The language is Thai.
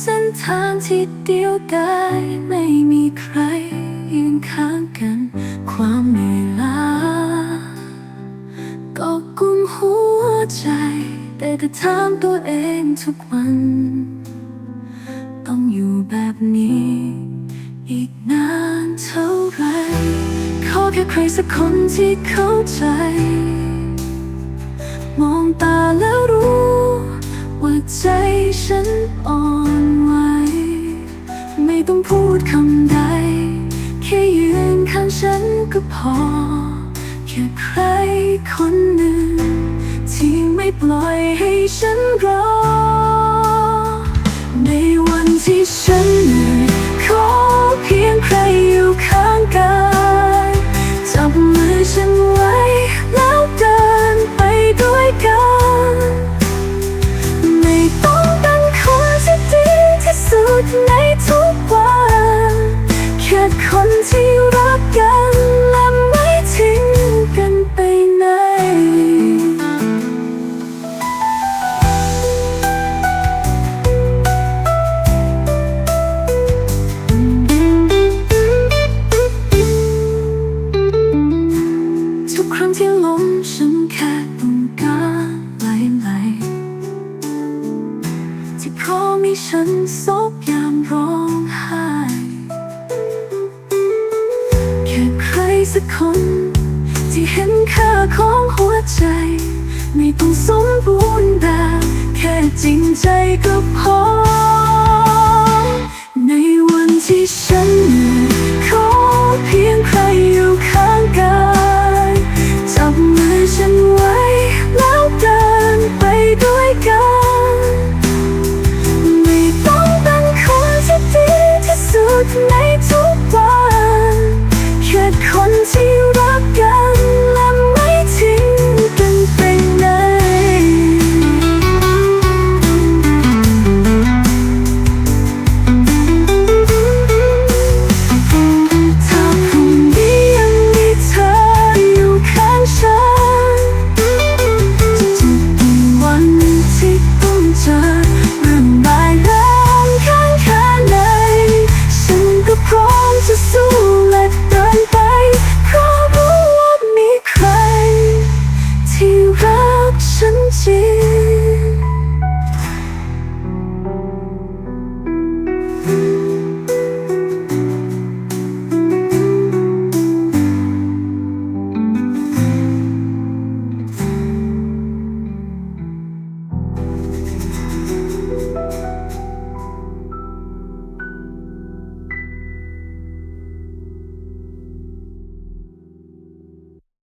เส้นทางที่เดียวดายไม่มีใครยืนข้างกัน ความเหนื่อยล้าก็กุมหัวใจ แต่ก็ถามตัวเองทุกวัน ต้องอยู่แบบนี้ อีกนานเท่าไหรขอแค่ใครสักคนที่เข้าใจ มองตาแล้วรู้ ว่าใจฉัน ก็พอ แค่ใครคนหนึ่ง ที่ไม่ปล่อยให้ฉันรอ ซบยามร้องไห้แค่ใครสักคน ที่เห็นค่าของหัวใจ ไม่ต้องสมบูรณ์แบบแค่จริงใจก็พอ Once you